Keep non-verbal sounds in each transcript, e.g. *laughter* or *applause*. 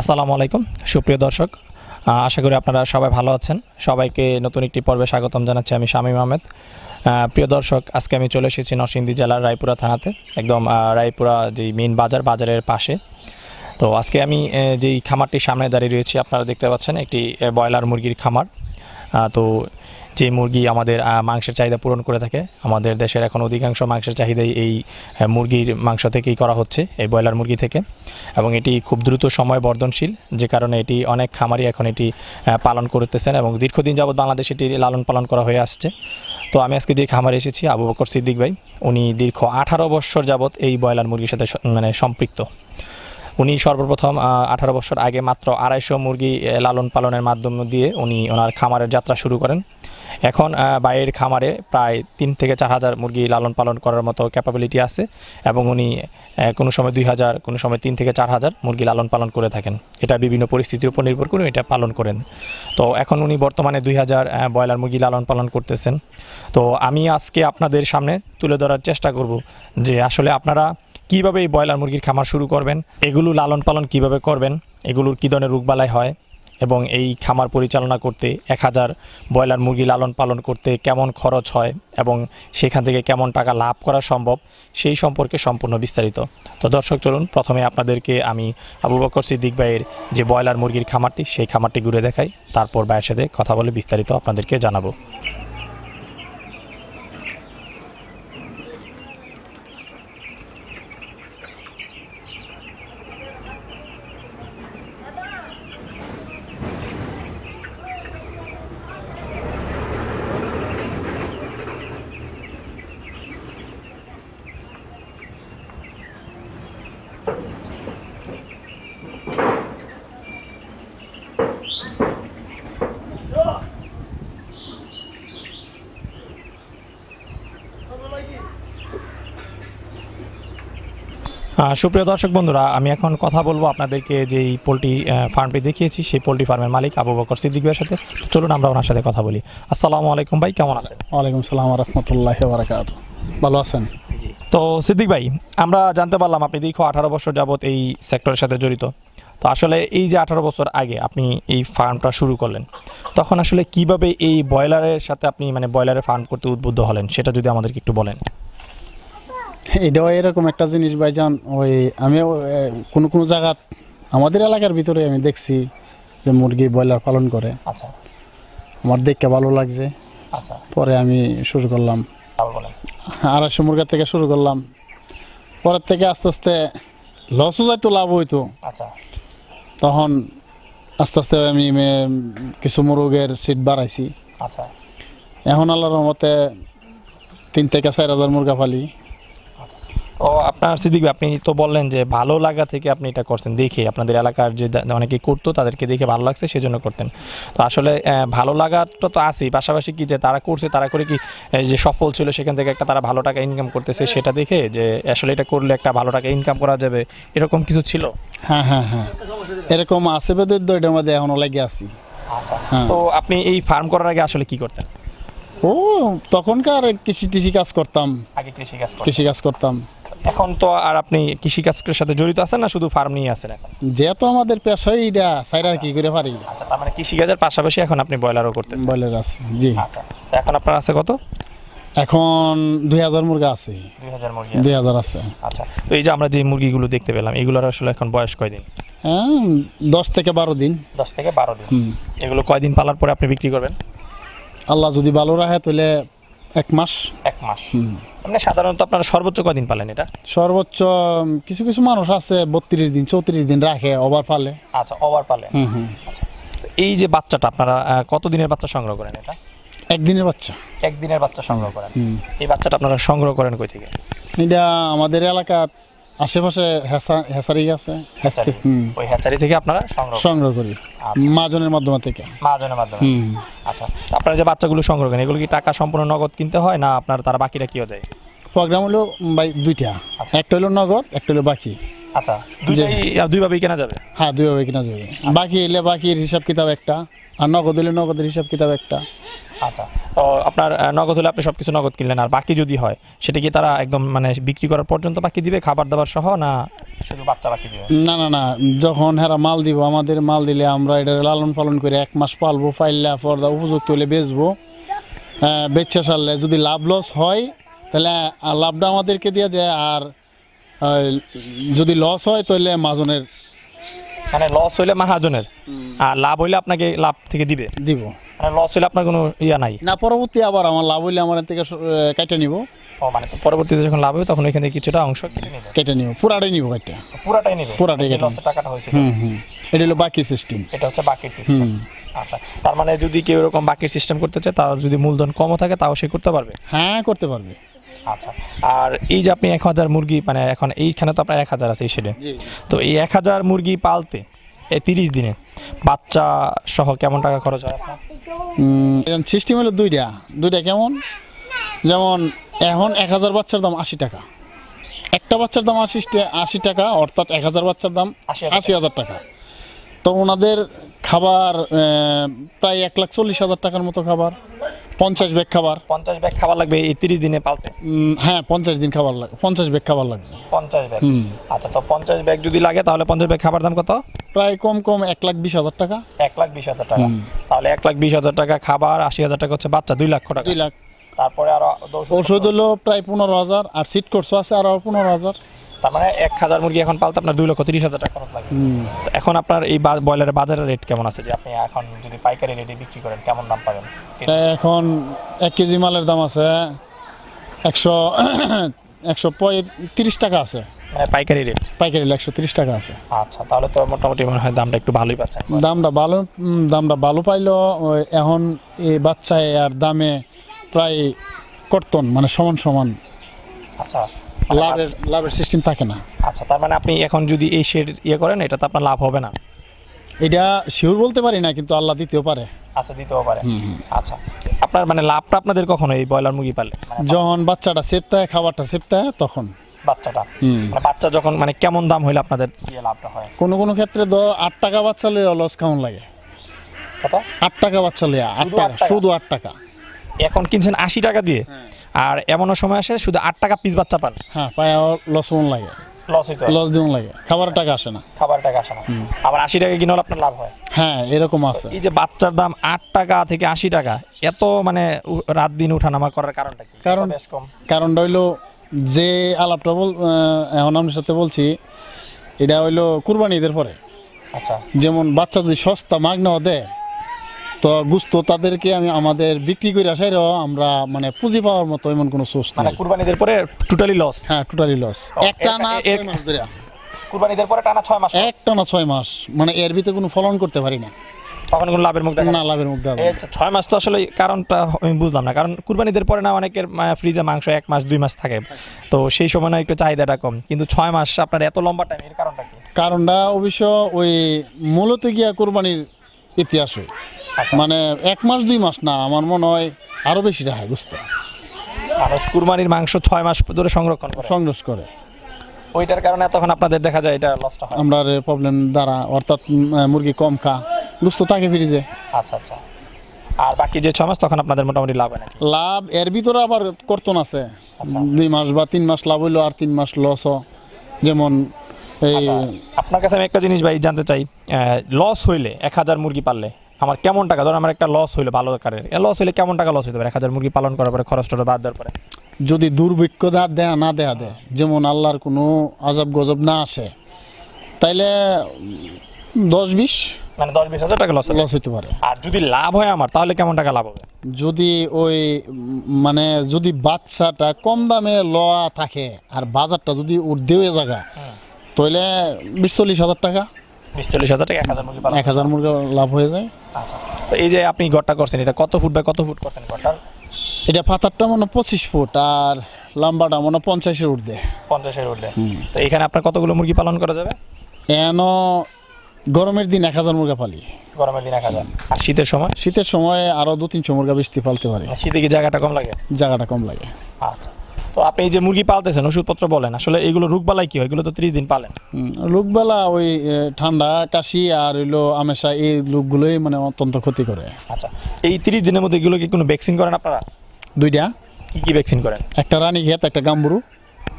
আসসালামু আলাইকুম। সুপ্রিয় দর্শক আশা করি আপনারা সবাই ভালো আছেন। সবাইকে নতুন একটি পর্বে স্বাগতম জানাচ্ছি আমি শামীম আহমেদ। প্রিয় দর্শক, আজকে আমি চলে এসেছি নরসিংদী জেলার রায়পুরা থানাতে, একদম রায়পুরা যেই মেন বাজার, বাজারের পাশে। তো আজকে আমি যেই খামারটির সামনে দাঁড়িয়ে রয়েছি, আপনারা দেখতে পাচ্ছেন, একটি ব্রয়লার মুরগির খামার। তো যে মুরগি আমাদের মাংসের চাহিদা পূরণ করে থাকে, আমাদের দেশের এখন অধিকাংশ মাংসের চাহিদাই এই মুরগির মাংস থেকেই করা হচ্ছে, এই ব্রয়লার মুরগি থেকে। এবং এটি খুব দ্রুত সময় বর্ধনশীল, যে কারণে এটি অনেক খামারি এখন এটি পালন করতেছেন এবং দীর্ঘদিন যাবৎ বাংলাদেশ এটি লালন পালন করা হয়ে আসছে। তো আমি আজকে যে খামারে এসেছি, আবু বকর সিদ্দিক ভাই, উনি দীর্ঘ আঠারো বছর যাবৎ এই ব্রয়লার মুরগির সাথে মানে সম্পৃক্ত। উনি সর্বপ্রথম আঠারো বছর আগে মাত্র আড়াইশো মুরগি লালন পালনের মাধ্যম দিয়ে উনি ওনার খামারের যাত্রা শুরু করেন। এখন বাইরের খামারে প্রায় তিন থেকে চার হাজার মুরগি লালন পালন করার মতো ক্যাপাবিলিটি আছে এবং উনি কোনো সময় দুই হাজার, কোনো সময় তিন থেকে চার হাজার মুরগি লালন পালন করে থাকেন। এটা বিভিন্ন পরিস্থিতির উপর নির্ভর করে এটা পালন করেন। তো এখন উনি বর্তমানে দুই হাজার ব্রয়লার মুরগি লালন পালন করতেছেন। তো আমি আজকে আপনাদের সামনে তুলে ধরার চেষ্টা করব যে আসলে আপনারা কীভাবে এই ব্রয়লার মুরগির খামার শুরু করবেন? এগুলো লালন পালন কীভাবে করবেন? এগুলোর কী ধরনের রোগবালাই হয়? এবং এই খামার পরিচালনা করতে এক হাজার ব্রয়লার মুরগি লালন পালন করতে কেমন খরচ হয়? এবং সেখান থেকে কেমন টাকা লাভ করা সম্ভব? সেই সম্পর্কে সম্পূর্ণ বিস্তারিত। তো দর্শক, চলুন, প্রথমে আপনাদেরকে আমি আবু বকর সিদ্দিক ভাইয়ের যে ব্রয়লার মুরগির খামারটি, সেই খামারটি ঘুরে দেখাই। তারপর ভাইয়ের সাথে কথা বলে বিস্তারিত আপনাদেরকে জানাব। সুপ্রিয় দর্শক বন্ধুরা আমি এখন কথা বলব আপনাদেরকে যেই পোলট্রি ফার্মটি দেখিয়েছি সেই পোলট্রি ফার্মের মালিক আবু বকর সিদ্দিক ভাইয়ের সাথে। চলুন আমরা ওনার সাথে কথা বলি। আসসালামু আলাইকুম ভাই কেমন আছেন? ওয়ালাইকুম সালাম রহমতুল্লাহ বারাকাত ভালো আছেন? তো সিদ্দিক ভাই আমরা জানতে পারলাম আপনি দীর্ঘ আঠারো বছর যাবত এই সেক্টরের সাথে জড়িত। তো আসলে এই যে আঠারো বছর আগে আপনি এই ফার্মটা শুরু করলেন তখন আসলে কীভাবে এই ব্রয়লারের সাথে আপনি মানে ব্রয়লারের ফার্ম করতে উদ্বুদ্ধ হলেন সেটা যদি আমাদেরকে একটু বলেন। এটাও এরকম একটা জিনিস ভাইজান ওই আমি কোনো কোনো জায়গা আমাদের এলাকার ভিতরে আমি দেখছি যে মুরগি ব্রয়লার পালন করে। আচ্ছা। আমার দেখতে ভালো লাগছে। আচ্ছা। পরে আমি শুরু করলাম। আড়াইশো মুরগা থেকে শুরু করলাম। পরের থেকে আস্তে আস্তে লসও যাইতো লাভ হইতো। আচ্ছা। তখন আস্তে আস্তে আমি কিছু মুরগের সিট বাড়াইছি। আচ্ছা। এখন আল্লাহর রহমতে তিন থেকে চার হাজার মুরগা পালি। ও আপনার সিদ্দিক আপনি তো বললেন যে ভালো লাগা থেকে আপনি এটা করতেন দেখে আপনাদের এলাকার যে অনেকে করতো তাদেরকে দেখে ভালো লাগছে সেজন্য করতেন। তো আসলে ভালো লাগাটা তো আছেই পাশাপাশি কি যে তারা করছে তারা করে কি যে সফল ছিল সেখান থেকে একটা তারা ভালো টাকা ইনকাম করতেছে সেটা দেখে যে আসলে এটা করলে একটা ভালো টাকা ইনকাম করা যাবে এরকম কিছু ছিল? হ্যাঁ হ্যাঁ হ্যাঁ। এরকম আছে বেদের তো এটার মধ্যে এখনও লেগে আছি। আচ্ছা। হ্যাঁ। তো আপনি এই ফার্ম করার আগে আসলে কি করতেন? ও তখনকার কৃষি টিষি কাজ করতাম। আগে কৃষি কাজ করতেন কৃষি কাজ করতাম। এখন তো আর আপনি কৃষি কাজের সাথে জড়িত আছেন না শুধু ফার্ম নিয়ে আছেন এখন? যেহেতু আমাদের পেশাই এটা সাইরা কি করে পারি? আচ্ছা তার মানে কৃষি কাজের পাশাপাশি এখন আপনি ব্রয়লারও করতেছেন। বয়লার আছে জি। আচ্ছা তো এখন আপনার আছে কত? এখন দুই হাজার মুরগা আছে। দুই হাজার আছে। আচ্ছা তো এই যে আমরা যে মুরগিগুলো দেখতে পেলাম এগুলোর আসলে এখন বয়স কয়দিন? হ্যাঁ দশ থেকে বারো দিন। দশ থেকে বারো দিন। এগুলো কয়দিন পালার পরে আপনি বিক্রি করবেন? আল্লাহ যদি ভালো রাখে তাহলে এক মাস। এক মাস। মানে সাধারণত আপনারা সর্বোচ্চ কয়দিন পালেন এটা? সর্বোচ্চ কিছু কিছু মানুষ আছে বত্রিশ দিন চৌত্রিশ দিন রাখে ওভার পালে। আচ্ছা ওভার পালে। হুম হুম। তো এই যে বাচ্চাটা আপনারা কতদিনের কত দিনের বাচ্চা সংগ্রহ করেন এটা? একদিনের বাচ্চা। একদিনের বাচ্চা সংগ্রহ করেন। এই বাচ্চাটা আপনারা সংগ্রহ করেন কই থেকে? এটা আমাদের এলাকা আশেপাশে হেসারি আছে? ওই হ্যাচারি থেকে আপনারা সংগ্রহ সংগ্রহ করি। আচ্ছা। মাজনের মাধ্যমে থেকে। মহাজনের মাধ্যমে। আচ্ছা। আপনারা যে বাচ্চাগুলো সংগ্রহ করেন এগুলো কি টাকা সম্পূর্ণ নগদ কিনতে হয় না আপনার তারা বাকিটা কিও দেয়? প্রোগ্রাম হলো ভাই দুইটা। আচ্ছা। একটা হলো নগদ একটা হলো বাকি। আচ্ছা। দুইভাবেই কেনা যাবে? হ্যাঁ দুইভাবে কিনা যাবে। বাকি এলে বাকির হিসাব কিতাব একটা আর নগদ হলে নগদের হিসাব কিতাব একটা। আচ্ছা। তো আপনার নগদ হলে আপনি সব কিছু নগদ কিনলেন আর বাকি যদি হয় সেটা কি তারা একদম মানে বিক্রি করার পর্যন্ত বাকি দিবে খাবার দাবার সহ না শুধু বাচ্চা বাকি দিবে? না না না যখন হেরা মাল দিব আমাদের মাল দিলে আমরা এটা লালন পালন করে এক মাস পালবো পাইলা পর্দা উপযুক্ত হলে বেচবো। বেচা সারলে যদি লাভ লস হয় তাহলে লাভটা আমাদেরকে দিয়ে দেয় আর যদি লস হয় তাহলে মাজনের মানে লস হইলে মাহাজনের আর লাভ হইলে আপনাকে লাভ থেকে দিবে? দিব। মানে লস হইলে আপনার কোনো ইয়া নাই? না পরবর্তী আবার আমার লাভ হইলে আমার থেকে কেটে নিব। ও মানে পরবর্তীতে যখন লাভ হবে তখন এখান থেকে কিছুটা অংশ কেটে নিবে। কেটে নিব পুরাটাই নিব কেটে পুরাটাই নিবে? পুরাটাই কেটে লসের টাকাটা হয়েছে। হুম হুম। এটা হলো বাকি সিস্টেম এটা হচ্ছে বাকির সিস্টেম আচ্ছা তার মানে যদি কেউ এরকম বাকির সিস্টেম করতে চায় তার যদি মূলধন কমও থাকে তাও সে করতে পারবে? হ্যাঁ করতে পারবে। আচ্ছা আর এই যে আপনি এক হাজার মুরগি মানে এখন এইখানে তো আপনার এক হাজার আছে এই শেডে তো এই এক হাজার মুরগি পালতে এই তিরিশ দিনে। বাচ্চা সহ কেমন টাকা খরচ হয় আপনার? সিস্টেম হলো দুইটা। দুইটা কেমন? যেমন এখন এক হাজার বাচ্চার দাম আশি টাকা। একটা বাচ্চার দাম আশি আশি টাকা অর্থাৎ এক হাজার বাচ্চার দাম 80,000 আশি হাজার টাকা। তো ওনাদের খাবার প্রায় এক লাখ চল্লিশ হাজার টাকার মতো খাবার। পঞ্চাশ ব্যাগ খাবার। পঞ্চাশ ব্যাগ খাবার লাগবে এই তিরিশ দিনে পালতে? হ্যাঁ পঞ্চাশ দিন খাবার লাগবে পঞ্চাশ ব্যাগ খাবার লাগবে। পঞ্চাশ ব্যাগ। আচ্ছা তো পঞ্চাশ ব্যাগ যদি লাগে তাহলে পঞ্চাশ ব্যাগ খাবার দাম কত? প্রায় কম কম এক লাখ বিশ হাজার টাকা। এক লাখ বিশ হাজার টাকা। তাহলে এক লাখ বিশ হাজার টাকা খাবার আশি হাজার টাকা হচ্ছে বাচ্চা দুই লক্ষ টাকা। দুই লাখ। তারপরে আরও ওষুধ হলো প্রায় পনেরো হাজার আর সিট কোর্সও আছে আরও পনেরো হাজার। তার মানে এক হাজার মুরগি এখন পালতে আপনার দুই লক্ষ তিরিশ হাজার টাকা খরচ তো এখন আপনার এই ব্রয়লারের বাজারের রেট কেমন আছে? যে আপনি এখন যদি পাইকারি রেটে বিক্রি করেন কেমন দাম পাবেন? এখন এক কেজি মালের দাম আছে একশো *coughs* একশো পঁয়ত্রিশ টাকা আছে। মানে পাইকারি রেট পাইকারি একশো তিরিশ টাকা আছে। আচ্ছা তাহলে তো মোটামুটি মনে হয় দামটা একটু ভালোই পাচ্ছেন। দামটা ভালো দামটা ভালো পাইলো এখন এই বাচ্চায় আর দামে প্রায় কর্তন মানে সমান সমান। আচ্ছা লাভের লাভের সিস্টেম থাকে না। আচ্ছা তার মানে আপনি এখন যদি এই শেড ইয়ে করেন এটা তো আপনার লাভ হবে না? এটা শিওর বলতে পারি না কিন্তু আল্লাহ দিতেও পারে। আচ্ছা দিতেও পারে। আচ্ছা আপনার মানে লাভটা আপনাদের কখন এই ব্রয়লার মুরগি পারলে মানে যখন বাচ্চাটা সেপতায় খাবারটা সেপতায় তখন। বাচ্চাটা? মানে বাচ্চা যখন মানে কেমন দাম হইলে আপনাদের ইয়ে লাভটা হয়? কোনো কোনো ক্ষেত্রে তো আট টাকা বাচ্চা লইয়া লস কেমন লাগে? আট টাকা বাচ্চা লইয়া আট টাকা আট টাকা? শুধু আট টাকা। এখন কিনছেন আশি টাকা দিয়ে? আর এমনও সময় আসে শুধু আট টাকা পিস বাচ্চা পান। হ্যাঁ পায়ে লস মন লাগে। লস লস দিন লাগে। খাবারের টাকা আসে না। খাবার টাকা আসে না। আবার আশি টাকা কিনে আপনার লাভ হয়। হ্যাঁ এরকম আছে। এই যে বাচ্চার দাম আট টাকা থেকে আশি টাকা এত মানে রাত দিন উঠানামা করার কারণটা কি? কারণ- কারণটা হইল যে আলাপটা বল এখন আপনার সাথে বলছি এটা হইল কুরবানি ঈদের পরে। আচ্ছা। যেমন বাচ্চা যদি সস্তা মাগনাও দেয় তো গুস্ত তাদেরকে আমি আমাদের বিক্রি করে আসাইও আমরা মানে পুঁজি পাওয়ার মতো এমন কোনো সোর্স মানে নাই। কুরবানিদের পরে টোটালি লস হ্যাঁ টোটালি লস একটা না এ- ছয় মাস ধরে। কুরবানিদের পরে টানা ছয় মাস loss। একটা না ছয় মাস মানে এর ভিতরে কোনো ফলন করতে পারি না। তখন কোনো লাভের মুখ দেখা না লাভের মুখ এই যে ছয় মাস তো আসলে কারণটা আমি বুঝলাম না কারণ কুরবানিদের পরে না অনেকের ফ্রিজে মাংস এক মাস দুই মাস থাকে। তো সেই সময় না একটু চাহিদাটা কম। কিন্তু ছয় মাস আপনার এত লম্বা টাইম এর কারণটা কি? কারণটা অবশ্য ওই মূলত গিয়া কুরবানির ইতিহাস হয়। আচ্ছা। মানে এক মাস দুই মাস না আমার মনে হয় আরও বেশি রাখে বুঝতে মানুষ কুরবানির মাংস ছয় মাস ধরে সংরক্ষণ সংগ্রহ করে। ওইটার কারণে তখন আপনাদের দেখা যায় এটা লসটা হয়। আমরা প্রবলেম দ্বারা অর্থাৎ মুরগি কম খা গুস্ত থাকে ফ্রিজে আচ্ছা আচ্ছা। আর বাকি যে ছ মাস তখন আপনাদের মোটামুটি লাভ হয় লাভ এর ভিতরে আবার কর্তন আছে। আচ্ছা। দুই মাস বা তিন মাস লাভ হইল আর তিন মাস লস যেমন এই আচ্ছা, আপনার কাছে আমি একটা জিনিস ভাই জানতে চাই। লস হইলে এক হাজার মুরগি পাললে আমার কেমন টাকা? ধর আমার একটা লস হইল ভালো আকারের। লস হইলে কেমন টাকা লস হইতে পারে? এক হাজার মুরগি পালন করার পরে খরচ টরচ বাদ দেওয়ার পরে। যদি দুর্ভিক্ষ দা- দেয়া না দেয়া দেয় যেমন আল্লাহর কোনো আজব গজব না আসে তাইলে দশ বিশ মানে দশ বিশ হাজার টাকা লস লস হইতে পারে। আর যদি লাভ হয় আমার তাহলে কেমন টাকা লাভ হবে? যদি ওই মানে যদি বাচ্চাটা কম দামে লওয়া থাকে আর বাজারটা যদি উর্ধে হয়ে জায়গা তাহলে বিশ চল্লিশ হাজার টাকা। বিশ চল্লিশ হাজার টাকা এক হাজার মুরগি এক হাজার মুরগি লাভ হয়ে যায়। আচ্ছা তো এই যে আপনি ঘরটা করছেন এটা কত ফুট বাই কত ফুট করছেন ঘরটা এটা পাতারটা মনে পঁচিশ ফুট আর লম্বাটা মনে পঞ্চাশের পঞ্চাশের তো এখানে আপনার কতগুলো মুরগি পালন করা যাবে? এন গরমের দিন এক হাজার মুরগা পালি। গরমের দিন এক হাজার। আর শীতের সময়? শীতের সময় আরও দু তিনশো মুরগা বেশি পালতে পারে। মানে শীতে কি জায়গাটা কম লাগে? জায়গাটা কম লাগে। আচ্ছা। তো আপনি এই যে মুরগি পালতেছেন ওষুধপত্র বলেন আসলে এগুলো রোগবালাই কি হয়? এগুলো তো ত্রিশ দিন পালেন। লোকবেলা ওই ঠান্ডা কাশি আর হইল আমেশা এই লোকগুলোই মানে অত্যন্ত ক্ষতি করে। আচ্ছা এই তিরিশ দিনের মধ্যে এগুলো কি কোনো ভ্যাকসিন করেন আপনারা? দুইটা। কি কি ভ্যাকসিন করেন? একটা রানী ঘেত একটা গাম্বুরু।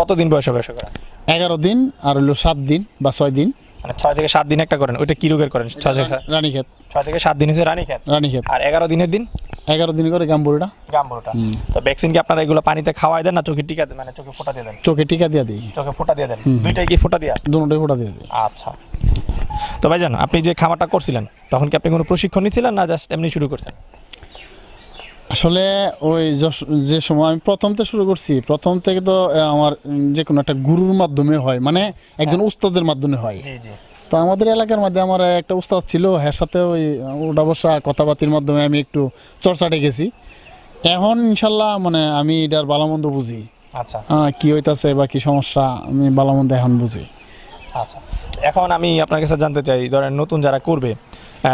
কতদিন বয়সে বয়সে করেন? এগারো দিন আর হইল সাত দিন বা ছয় দিন। মানে ছয় থেকে সাত দিন একটা করেন ওইটা কি রোগের করেন? ছয় থেকে সাত- রানীক্ষেত। ছয় থেকে সাত দিন হচ্ছে রানী খেত রানীক্ষেত। আর এগারো দিনের দিন? এগারো দিন করে গাম্বুরিটা। গাম্বুরটা। তো ভ্যাকসিন কি আপনারা এগুলো পানিতে খাওয়াই দেন না চোখে টিকা দেন? মানে চোখে ফোটা দিয়ে দেন? চোখে টিকা দিয়ে দিই। চোখে ফোটা দিয়ে দেন? দুইটাই কি ফোটা দিয়া? দুটোটাই ফোটা দিয়ে দিই। আচ্ছা। তো ভাইজান আপনি যে খামারটা করছিলেন তখন কি আপনি কোনো প্রশিক্ষণ নিয়েছিলেন না জাস্ট এমনি শুরু করছেন? আসলে ওই যে সময় আমি প্রথম থেকে শুরু করছি প্রথম থেকে তো আমার যে কোনো একটা গুরুর মাধ্যমে হয় মানে একজন উস্তাদের মাধ্যমে হয়। তো আমাদের এলাকার মধ্যে আমার একটা উস্তাদ ছিল হ্যাঁ সাথে ওই ওটা বসা কথাবার্তির মাধ্যমে আমি একটু চর্চাটে গেছি। এখন ইনশাল্লাহ মানে আমি এটার বালামন্দ বুঝি। আচ্ছা। কি হইতাছে বা কি সমস্যা আমি বালামন্দ এখন বুঝি। আচ্ছা। এখন আমি আপনার কাছে জানতে চাই ধরেন নতুন যারা করবে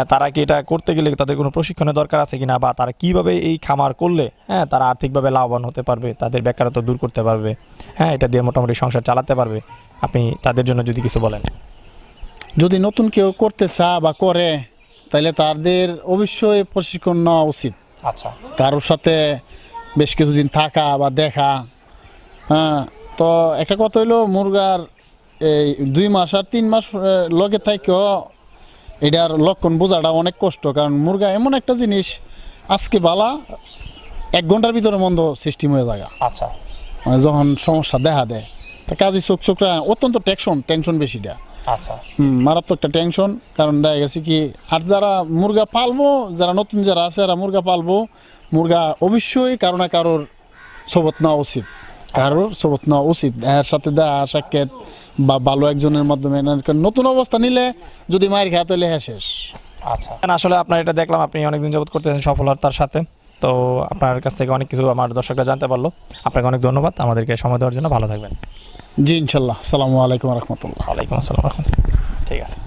তারা কি এটা করতে গেলে তাদের কোনো প্রশিক্ষণের দরকার আছে কিনা বা তারা কীভাবে এই খামার করলে হ্যাঁ তারা আর্থিকভাবে লাভবান হতে পারবে তাদের বেকারত্ব দূর করতে পারবে হ্যাঁ এটা দিয়ে মোটামুটি সংসার চালাতে পারবে আপনি তাদের জন্য যদি কিছু বলেন। যদি নতুন কেউ করতে চা বা করে তাহলে তাদের অবশ্যই প্রশিক্ষণ নেওয়া উচিত। আচ্ছা। কারোর সাথে বেশ কিছুদিন থাকা বা দেখা হ্যাঁ তো একটা কথা হইল মুরগার এই দুই মাস আর তিন মাস লগে থাকেও এটার লক্ষণ বোঝাটা অনেক কষ্ট কারণ মুরগা এমন একটা জিনিস আজকে বালা এক ঘণ্টার ভিতরে মন্দ সিস্টেম হয়ে যায় আচ্ছা। মানে যখন সমস্যা দেখা দেয় তা কাজী চোখ চোখরা অত্যন্ত টেনশন টেনশন বেশিটা। আচ্ছা। হুম মারাত্মক একটা টেনশন কারণ দেখা গেছে কি আর যারা মুরগা পালবো যারা নতুন যারা আছে যারা মুরগা পালবো মুরগা অবশ্যই কারও না কারোর সবত নেওয়া উচিত। কারোর সবত নেওয়া উচিত। এর সাথে দেখা সাক্ষাৎ বা ভালো একজনের মাধ্যমে নতুন অবস্থা নিলে যদি মায়ের খায় তাহলে হ্যাঁ শেষ। আচ্ছা। আসলে আপনার এটা দেখলাম আপনি অনেকদিন যাবত করতেছেন সফলতার সাথে। তো আপনার কাছ থেকে অনেক কিছু আমার দর্শকরা জানতে পারল। আপনাকে অনেক ধন্যবাদ। আমাদেরকে সময় দেওয়ার জন্য ভালো থাকবেন। জি ইনশাল্লাহ। সালামু আলাইকুম রহমতুল্লাহ। ওয়ালাইকুম আসসালাম ঠিক আছে।